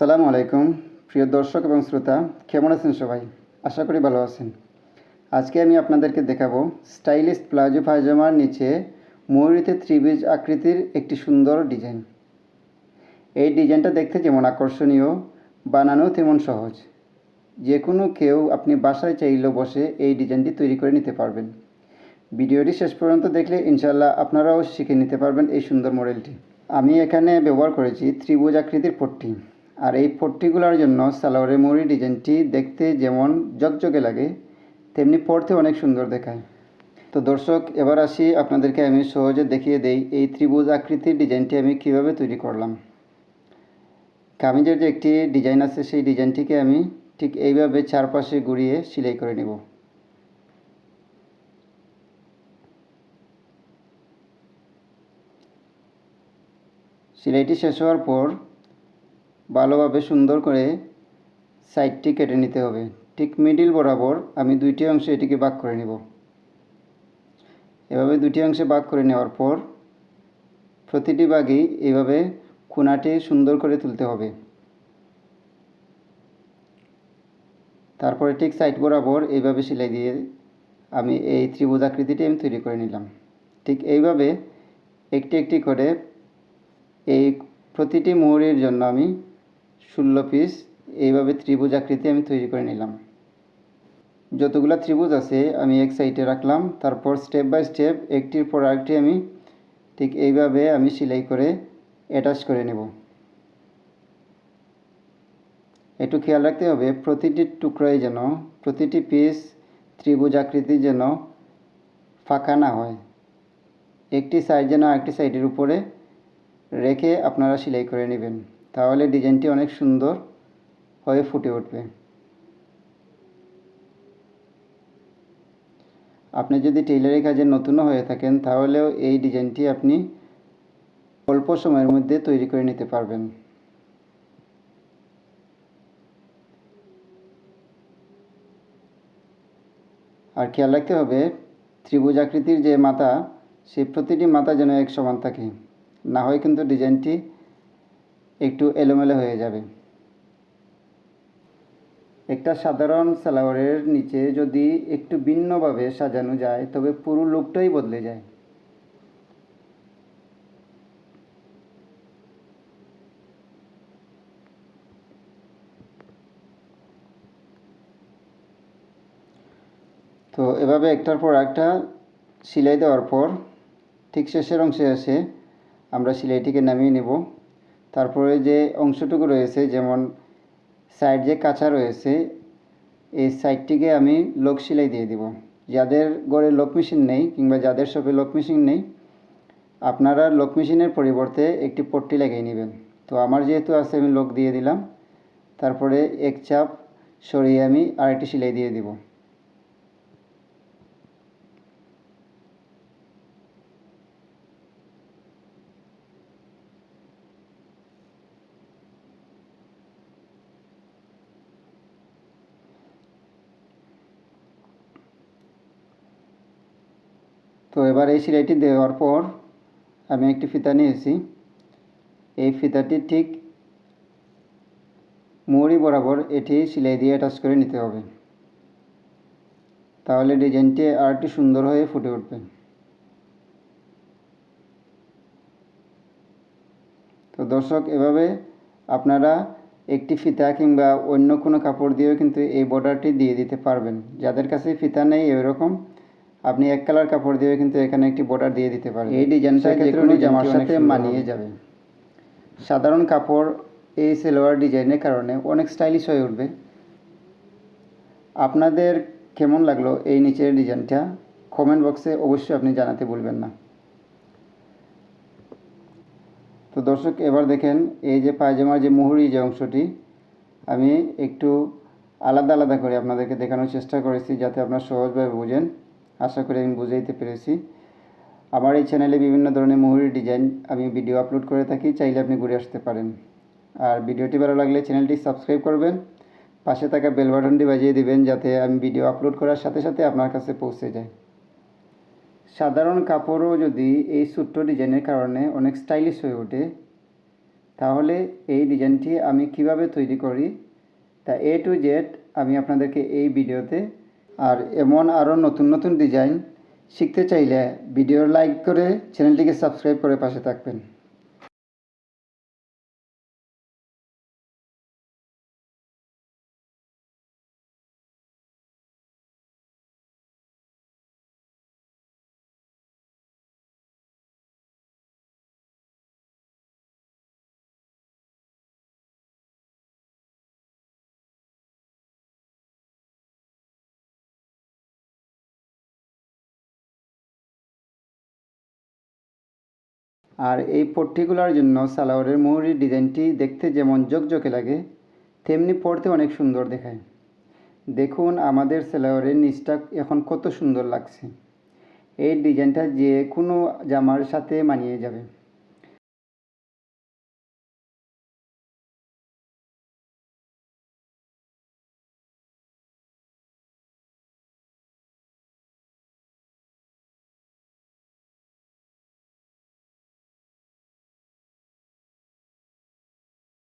আসসালামু আলাইকুম, প্রিয় দর্শক এবং শ্রোতা, কেমন আছেন সবাই? আশা করি ভালো আছেন। আজকে আমি আপনাদেরকে দেখাবো স্টাইলিশ প্লাজো পায়জামার নিচে ময়ূরীতে ত্রিভুজ আকৃতির একটি সুন্দর ডিজাইন। এই ডিজাইনটা দেখতে যেমন আকর্ষণীয়, বানানো তেমন সহজ। যে কোনো কেউ আপনি বাসায় চাইলেও বসে এই ডিজাইনটি তৈরি করে নিতে পারবেন। ভিডিওটি শেষ পর্যন্ত দেখলে ইনশাল্লাহ আপনারাও শিখে নিতে পারবেন এই সুন্দর মডেলটি। আমি এখানে ব্যবহার করেছি ত্রিভুজ আকৃতির পট্টি। আর এই পট্টিগুলোর জন্য সালোয়ারের মুড়ি ডিজাইনটি দেখতে যেমন জকজকে লাগে, তেমনি পড়তে অনেক সুন্দর দেখায়। তো দর্শক, এবার আসি আপনাদেরকে আমি সহজে দেখিয়ে দেই এই ত্রিভুজ আকৃতির ডিজাইনটি আমি কীভাবে তৈরি করলাম। কামিজের যে একটি ডিজাইন আছে, সেই ডিজাইনটিকে আমি ঠিক এইভাবে চারপাশে ঘুরিয়ে সেলাই করে নেব। সেলাইটি শেষ হওয়ার পর ভালোভাবে সুন্দর করে সাইডটি কেটে নিতে হবে। ঠিক মিডিল বরাবর আমি দুইটি অংশে এটিকে ভাগ করে নেব। এভাবে দুটি অংশে ভাগ করে নেওয়ার পর প্রতিটি ভাগেই এভাবে কোনাটি সুন্দর করে তুলতে হবে। তারপরে ঠিক সাইড বরাবর এইভাবে সেলাই দিয়ে আমি এই ত্রিভুজ আকৃতিটি আমি তৈরি করে নিলাম। ঠিক এইভাবে একটি একটি করে এই প্রতিটি মোহরের জন্য আমি ষোলো পিস এইভাবে ত্রিভুজ আকৃতি আমি তৈরি করে নিলাম। যতগুলো ত্রিভুজ আছে, আমি এক সাইডে রাখলাম, তারপর স্টেপ বাই স্টেপ একটির পর আরেকটি আমি ঠিক এইভাবে আমি সেলাই করে অ্যাটাচ করে নেব। একটু খেয়াল রাখতে হবে, প্রতিটি টুকরোয় যেন, প্রতিটি পিস ত্রিভুজ আকৃতি যেন ফাঁকা না হয়। একটি সাইড যেন আরেকটি সাইডের উপরে রেখে আপনারা সেলাই করে নেবেন। তাহলে ডিজাইনটি অনেক সুন্দর হয়ে ফুটে উঠবে। আপনি যদি টেইলারি কাজে নতুনও হয়ে থাকেন, তাহলেও এই ডিজাইনটি আপনি অল্প সময়ের মধ্যে তৈরি করে নিতে পারবেন। আর খেয়াল রাখতে হবে, ত্রিভুজ আকৃতির যে মাথা সেই প্রতিটি মাথা যেন এক সমান থাকে। না হয় কিন্তু ডিজাইনটি একটু এলোমেলো হয়ে যাবে। একটা সাধারণ সালোয়ারের নিচে যদি একটু ভিন্নভাবে সাজানো যায়, তবে পুরো লুকটাই বদলে যায়। তো এভাবে একটার পর একটা সেলাই দেওয়ার পর, ঠিক শেষের অংশে এসে আমরা সেলাইটিকে নামিয়ে নেব। তারপরে যে অংশটুকু রয়েছে, যেমন সাইড যে কাঁচা রয়েছে, এই সাইডটিকে আমি লোক সেলাই দিয়ে দিব। যাদের ঘরে লোক মেশিন নেই কিংবা যাদের শপে লোক মেশিন নেই, আপনারা লোক মেশিনের পরিবর্তে একটি পট্টি লাগিয়ে নেবেন। তো আমার যেহেতু আছে, আমি লোক দিয়ে দিলাম। তারপরে এক চাপ সরিয়ে আমি আরেকটি সেলাই দিয়ে দিব। তো এবার এই সিলাইটি দেওয়ার পর আমি একটি ফিতা নিয়েছি। এই ফিতাটি ঠিক মুড়ি বরাবর এটি সেলাই দিয়ে অ্যাটাচ করে নিতে হবে। তাহলে ডিজাইনটি আর একটু সুন্দর হয়ে ফুটে উঠবে। তো দর্শক, এভাবে আপনারা একটি ফিতা কিংবা অন্য কোনো কাপড় দিয়েও কিন্তু এই বর্ডারটি দিয়ে দিতে পারবেন। যাদের কাছে ফিতা নেই, এরকম আপনি এক কালার কাপড় দিয়ে কিন্তু এখানে একটি বর্ডার দিয়ে দিতে পারেন এই ডিজাইনটা কোনো জামার সাথে মানিয়ে যাবে। সাধারণ কাপড় এই সেলোয়ার ডিজাইনের কারণে অনেক স্টাইলিশ হয়ে উঠবে। আপনাদের কেমন লাগল এই নিচের ডিজাইনটা কমেন্ট বক্সে অবশ্যই আপনি জানাতে ভুলবেন না। তো দর্শক এবার দেখেন এই যে পায়জামার যে মুহুরি যে অংশটি আমি একটু আলাদা আলাদা করে আপনাদেরকে দেখানোর চেষ্টা করেছি যাতে আপনারা সহজভাবে বুঝেন। আশা করি আমি বুঝাইতে পেরেছি। আমার এই চ্যানেলে বিভিন্ন ধরনের মুহুরির ডিজাইন আমি ভিডিও আপলোড করে থাকি, চাইলে আপনি ঘুরে আসতে পারেন। আর ভিডিওটি ভালো লাগলে চ্যানেলটি সাবস্ক্রাইব করবেন, পাশে থাকা বেল বাটনটি বাজিয়ে দিবেন যাতে আমি ভিডিও আপলোড করার সাথে সাথে আপনার কাছে পৌঁছে যায়। সাধারণ কাপড়ও যদি এই ছোট্ট ডিজাইনের কারণে অনেক স্টাইলিশ হয়ে ওঠে, তাহলে এই ডিজাইনটি আমি কীভাবে তৈরি করি, তা এ টু জেড আমি আপনাদেরকে এই ভিডিওতে আর এমন আরও নতুন নতুন ডিজাইন শিখতে চাইলে ভিডিও লাইক করে চ্যানেলটিকে সাবস্ক্রাইব করে পাশে থাকবেন। আর এই পর্টিকুলার জন্য সালোয়ারের ময়ূরীর ডিজাইনটি দেখতে যেমন ঝকঝকে লাগে, তেমনি পড়তে অনেক সুন্দর দেখায়। দেখুন আমাদের সালোয়ারের নিচটা এখন কত সুন্দর লাগছে। এই ডিজাইনটা যে কোনো জামার সাথে মানিয়ে যাবে।